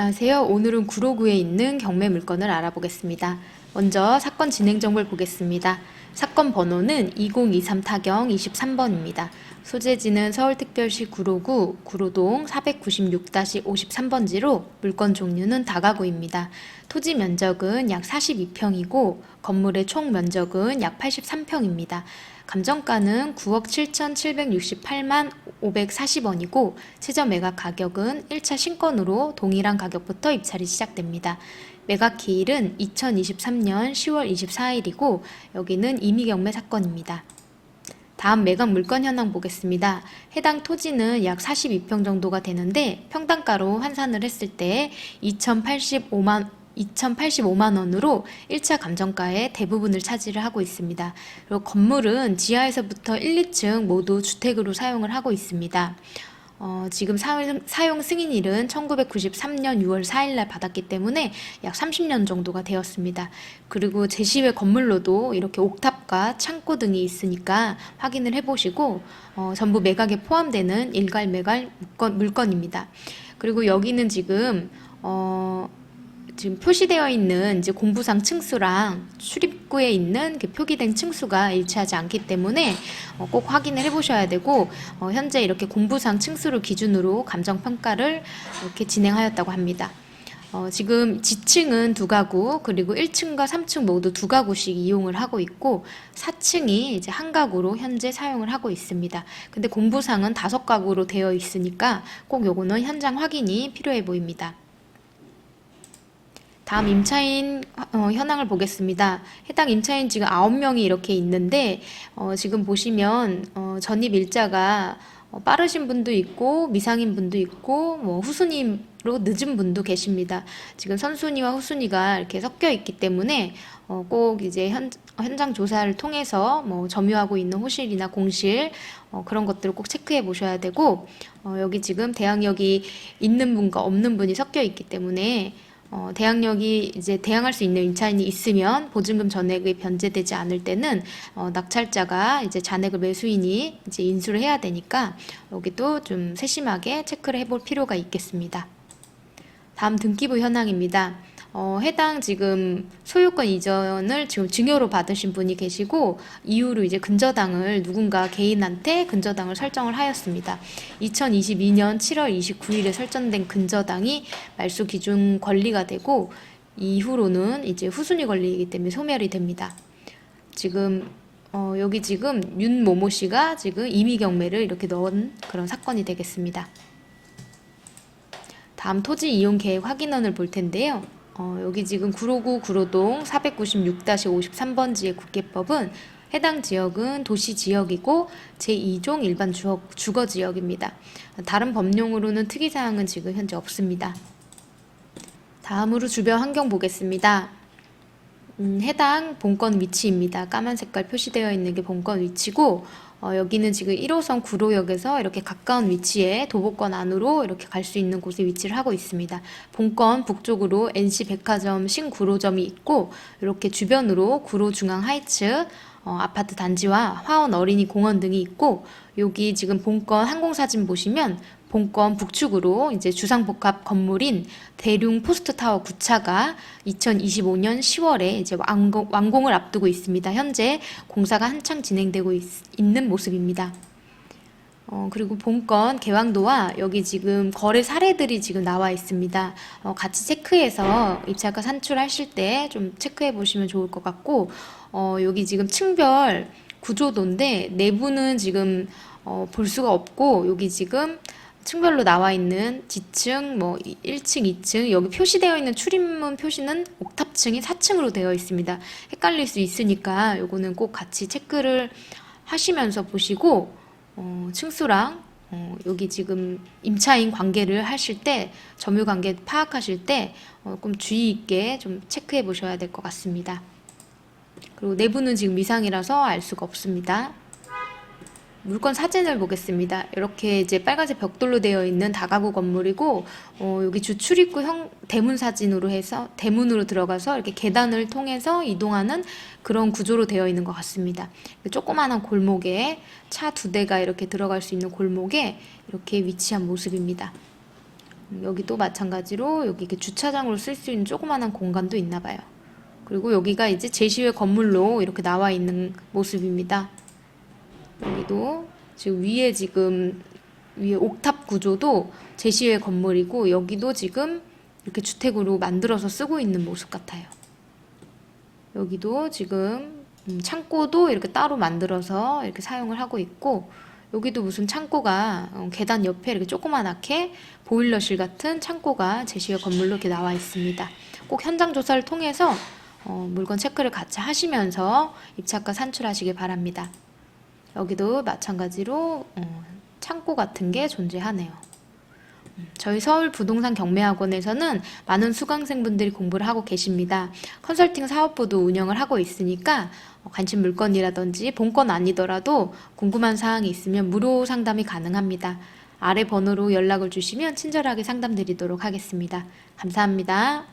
안녕하세요. 오늘은 구로구에 있는 경매 물건을 알아보겠습니다. 먼저 사건 진행 정보를 보겠습니다. 사건 번호는 2023 타경 23번입니다. 소재지는 서울특별시 구로구 구로동 496-53번지로 물건 종류는 다가구입니다. 토지 면적은 약 42평이고 건물의 총 면적은 약 83평입니다. 감정가는 9억 7,768만 540원이고 최저 매각 가격은 1차 신권으로 동일한 가격부터 입찰이 시작됩니다. 매각 기일은 2023년 10월 24일이고 여기는 임의경매 사건입니다. 다음 매각 물건 현황 보겠습니다. 해당 토지는 약 42평 정도가 되는데 평당가로 환산을 했을 때 2,085만 2,085만 원으로 1차 감정가의 대부분을 차지를 하고 있습니다. 그리고 건물은 지하에서부터 1, 2층 모두 주택으로 사용을 하고 있습니다. 어, 지금 사용, 사용 승인일은 1993년 6월 4일 날 받았기 때문에 약 30년 정도가 되었습니다. 그리고 제시외 건물로도 이렇게 옥탑과 창고 등이 있으니까 확인을 해보시고 어, 전부 매각에 포함되는 일괄 매각 물건, 물건입니다. 그리고 여기는 지금 어, 지금 표시되어 있는 이제 공부상 층수랑 출입구에 있는 그 표기된 층수가 일치하지 않기 때문에 어, 꼭 확인을 해보셔야 되고 어, 현재 이렇게 공부상 층수를 기준으로 감정 평가를 이렇게 진행하였다고 합니다. 어, 지금 지층은 두 가구 그리고 1층과 3층 모두 두 가구씩 이용을 하고 있고 4층이 이제 한 가구로 현재 사용을 하고 있습니다. 근데 공부상은 다섯 가구로 되어 있으니까 꼭 요거는 현장 확인이 필요해 보입니다. 다음 임차인 어, 현황을 보겠습니다. 해당 임차인 지금 9명이 이렇게 있는데 어, 지금 보시면 어, 전입 일자가 어, 빠르신 분도 있고 미상인 분도 있고 뭐 후순위로 늦은 분도 계십니다. 지금 선순위와 후순위가 이렇게 섞여 있기 때문에 어, 꼭 이제 현, 현장 조사를 통해서 뭐 점유하고 있는 호실이나 공실 어, 그런 것들을 꼭 체크해 보셔야 되고 어, 여기 지금 대항력이 있는 분과 없는 분이 섞여 있기 때문에 어, 대항력이 이제 대항할 수 있는 임차인이 있으면 보증금 전액이 변제되지 않을 때는 어, 낙찰자가 이제 잔액을 매수인이 이제 인수를 해야 되니까 여기도 좀 세심하게 체크를 해볼 필요가 있겠습니다. 다음 등기부 현황입니다. 어, 해당 지금 소유권 이전을 지금 증여로 받으신 분이 계시고 이후로 이제 근저당을 누군가 개인한테 근저당을 설정을 하였습니다. 2022년 7월 29일에 설정된 근저당이 말소 기준 권리가 되고 이후로는 이제 후순위 권리이기 때문에 소멸이 됩니다. 지금 어, 여기 지금 윤모모 씨가 지금 임의 경매를 이렇게 넣은 그런 사건이 되겠습니다. 다음 토지 이용 계획 확인원을 볼 텐데요. 어, 여기 지금 구로구 구로동 496-53번지의 국계법은 해당 지역은 도시 지역이고 제2종 일반 주거, 주거 지역입니다. 다른 법령으로는 특이사항은 지금 현재 없습니다. 다음으로 주변 환경 보겠습니다. 음, 해당 본건 위치입니다. 까만 색깔 표시되어 있는 게 본건 위치고 어, 여기는 지금 1호선 구로역에서 이렇게 가까운 위치에 도보권 안으로 이렇게 갈 수 있는 곳에 위치를 하고 있습니다. 본건 북쪽으로 NC 백화점 신구로점이 있고 이렇게 주변으로 구로 중앙 하이츠 어, 아파트 단지와 화원 어린이 공원 등이 있고 여기 지금 본건 항공사진 보시면 본건 북측으로 이제 주상복합 건물인 대륙 포스트타워 9차가 2025년 10월에 이제 완공, 완공을 앞두고 있습니다. 현재 공사가 한창 진행되고 있, 는 모습입니다. 어, 그리고 본건 개왕도와 여기 지금 거래 사례들이 지금 나와 있습니다. 어, 같이 체크해서 입찰가 산출하실 때 좀 체크해 보시면 좋을 것 같고, 어, 여기 지금 층별 구조도인데 내부는 지금 어, 볼 수가 없고, 여기 지금 층별로 나와 있는 지층, 뭐 1층, 2층, 여기 표시되어 있는 출입문 표시는 옥탑층이 4층으로 되어 있습니다. 헷갈릴 수 있으니까 요거는 꼭 같이 체크를 하시면서 보시고 어, 층수랑 어, 여기 지금 임차인 관계를 하실 때 점유 관계 파악하실 때 어, 좀 주의 있게 좀 체크해 보셔야 될 것 같습니다. 그리고 내부는 지금 미상이라서 알 수가 없습니다. 물건 사진을 보겠습니다. 이렇게 이제 빨간색 벽돌로 되어 있는 다가구 건물이고 어, 여기 주 출입구 형 대문 사진으로 해서 대문으로 들어가서 이렇게 계단을 통해서 이동하는 그런 구조로 되어 있는 것 같습니다. 조그마한 골목에 차 두 대가 이렇게 들어갈 수 있는 골목에 이렇게 위치한 모습입니다. 음, 여기도 마찬가지로 여기 이렇게 주차장으로 쓸 수 있는 조그마한 공간도 있나 봐요. 그리고 여기가 이제 제시회 건물로 이렇게 나와 있는 모습입니다. 여기도 지금 위에 지금 위에 옥탑 구조도 제시회 건물이고 여기도 지금 이렇게 주택으로 만들어서 쓰고 있는 모습 같아요. 여기도 지금 음, 창고도 이렇게 따로 만들어서 이렇게 사용을 하고 있고 여기도 무슨 창고가 어, 계단 옆에 이렇게 조그만하게 보일러실 같은 창고가 제시회 건물로 이렇게 나와 있습니다. 꼭 현장 조사를 통해서 어, 물건 체크를 같이 하시면서 입찰가 산출하시길 바랍니다. 여기도 마찬가지로 어, 창고 같은 게 존재하네요. 음, 저희 서울 부동산 경매학원에서는 많은 수강생분들이 공부를 하고 계십니다. 컨설팅 사업부도 운영을 하고 있으니까 어, 관심 물건이라든지 본건 아니더라도 궁금한 사항이 있으면 무료 상담이 가능합니다. 아래 번호로 연락을 주시면 친절하게 상담드리도록 하겠습니다. 감사합니다.